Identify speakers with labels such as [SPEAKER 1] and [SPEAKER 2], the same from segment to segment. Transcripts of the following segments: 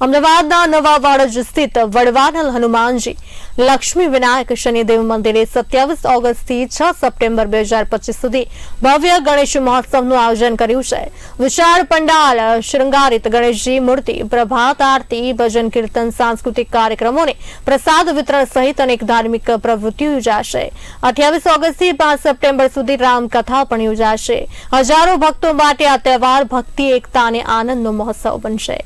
[SPEAKER 1] અમદાવાદના નવા વાડજ સ્થિત વડવાનલ હનુમાનજી, લક્ષ્મી વિનાયક શનિદેવ મંદિરે સત્યાવીસ ઓગસ્ટથી છ સપ્ટેમ્બર બે હજાર પચીસ સુધી ભવ્ય ગણેશ મહોત્સવનું આયોજન કર્યું છે. વિશાળ પંડાલ, શૃંગારિત ગણેશજી મૂર્તિ, પ્રભાત આરતી, ભજન કીર્તન, સાંસ્કૃતિક કાર્યક્રમોને પ્રસાદ વિતરણ સહિત અનેક ધાર્મિક પ્રવૃત્તિઓ યોજાશે. અઠ્યાવીસ ઓગસ્ટથી પાંચ સપ્ટેમ્બર સુધી રામકથા પણ યોજાશે. હજારો ભક્તો માટે આ તહેવાર ભક્તિ, એકતા અને આનંદનો મહોત્સવ બનશે.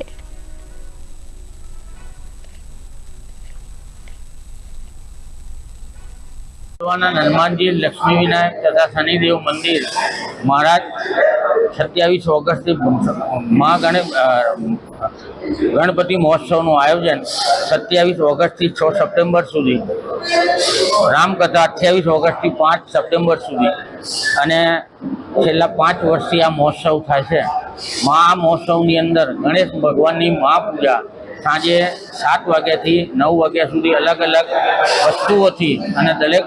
[SPEAKER 2] ભગવાનના હનુમાનજી લક્ષ્મી વિનાયક તથા શનિદેવ મંદિર મહારાજ સત્યાવીસ ઓગસ્ટથી મહા ગણેશ ગણપતિ મહોત્સવનું આયોજન સત્યાવીસ ઓગસ્ટથી છ સપ્ટેમ્બર સુધી. રામકથા અઠ્યાવીસ ઓગસ્ટથી પાંચ સપ્ટેમ્બર સુધી. અને છેલ્લા પાંચ વર્ષથી આ મહોત્સવ થાય છે. મહા મહોત્સવની અંદર ગણેશ ભગવાનની મહાપૂજા સાંજે સાત વાગ્યાથી નવ વાગ્યા સુધી અલગ અલગ વસ્તુઓથી અને દરેક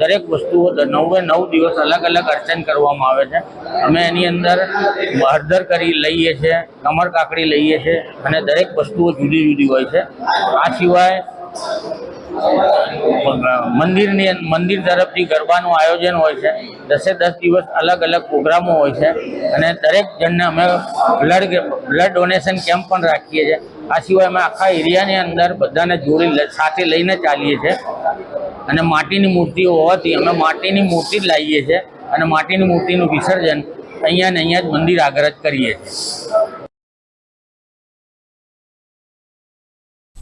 [SPEAKER 2] દરેક વસ્તુઓ નવે નવ દિવસ અલગ અલગ અર્ચન કરવામાં આવે છે. અમે એની અંદર હળદર કરી લઈએ છીએ કમર કાકડી લઈએ છીએ અને દરેક વસ્તુઓ જુદી જુદી હોય છે. આ સિવાય મંદિરની મંદિર તરફથી ગરબાનું આયોજન હોય છે. દસે દસ દિવસ અલગ અલગ પ્રોગ્રામો હોય છે અને દરેક જણને અમે બ્લડ બ્લડ ડોનેશન કેમ્પ પણ રાખીએ છીએ. આ સિવાય અમે આખા એરિયાની અંદર બધાને જોડી સાથે લઈને ચાલીએ છીએ. અને માટીની મૂર્તિઓ હોવાથી અમે માટીની મૂર્તિ જ લાવીએ છીએ અને માટીની મૂર્તિનું વિસર્જન અહીંયા ને અહીંયા જ મંદિર આગળ જ કરીએ છીએ.